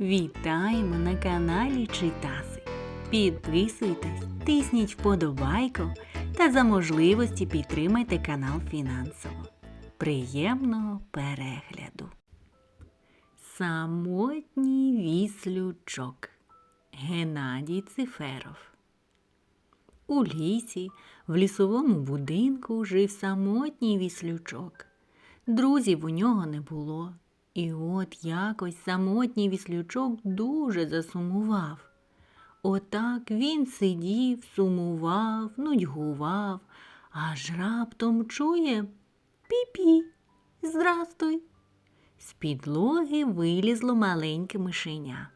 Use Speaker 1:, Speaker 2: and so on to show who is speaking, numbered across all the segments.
Speaker 1: Вітаємо на каналі Читаси. Підписуйтесь, тисніть вподобайку та за можливості підтримайте канал фінансово. Приємного перегляду. Самотній віслючок Геннадій Циферов. У лісі, в лісовому будинку жив самотній віслючок. Друзів у нього не було. І от якось самотній віслючок дуже засумував. Отак він сидів, сумував, нудьгував, аж раптом чує пі-пі, здрастуй. З підлоги вилізло маленьке мишеня.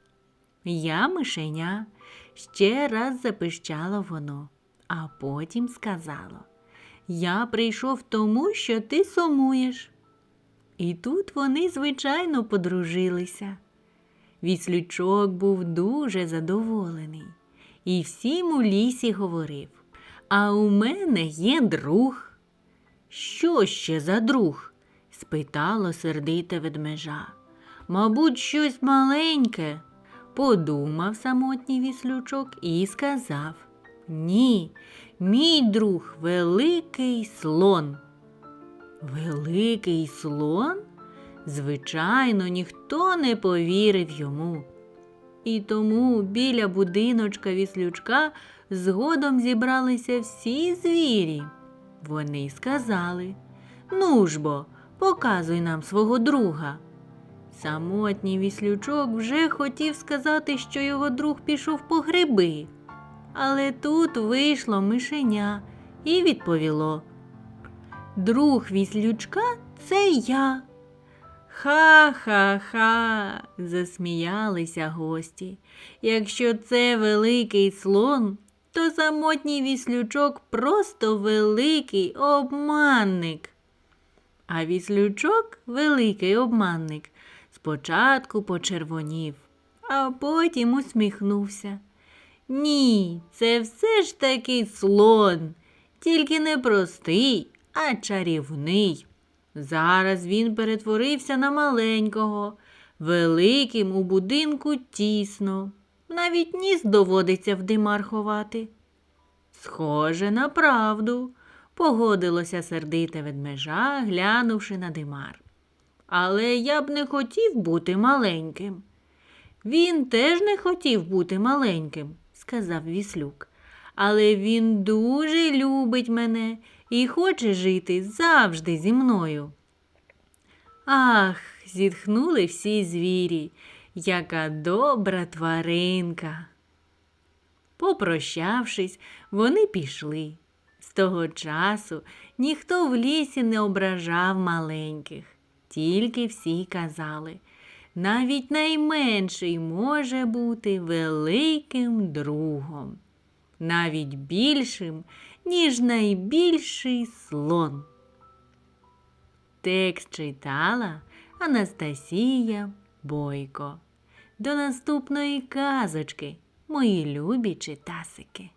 Speaker 1: Я мишеня, ще раз запищало воно, а потім сказало Я прийшов тому, що ти сумуєш. І тут вони, звичайно, подружилися. Віслючок був дуже задоволений і всім у лісі говорив А у мене є друг. Що ще за друг? спитало сердите ведмежа. Мабуть, щось маленьке. Подумав самотній віслючок і сказав Ні, мій друг великий слон. Великий слон? Звичайно, ніхто не повірив йому. І тому біля будиночка віслючка згодом зібралися всі звірі. Вони сказали Ну ж бо, показуй нам свого друга. Самотній віслючок вже хотів сказати, що його друг пішов по гриби. Але тут вийшло мишеня і відповіло Друг віслючка це я. Ха-ха-ха, засміялися гості. Якщо це великий слон, то самотній віслючок просто великий обманник. А віслючок, великий обманник, спочатку почервонів, а потім усміхнувся. Ні, це все ж таки слон, тільки не простий, а чарівний. Зараз він перетворився на маленького, великим у будинку тісно, навіть ніс доводиться в димар ховати. Схоже на правду, погодилося сердите ведмежа, глянувши на димар. Але я б не хотів бути маленьким. Він теж не хотів бути маленьким, сказав віслюк. Але він дуже любить мене і хоче жити завжди зі мною. Ах, зітхнули всі звірі, яка добра тваринка. Попрощавшись, вони пішли. З того часу ніхто в лісі не ображав маленьких, тільки всі казали, навіть найменший може бути великим другом, навіть більшим, ніж найбільший слон. Текст читала Анастасія Бойко. До наступної казочки, мої любі читасики.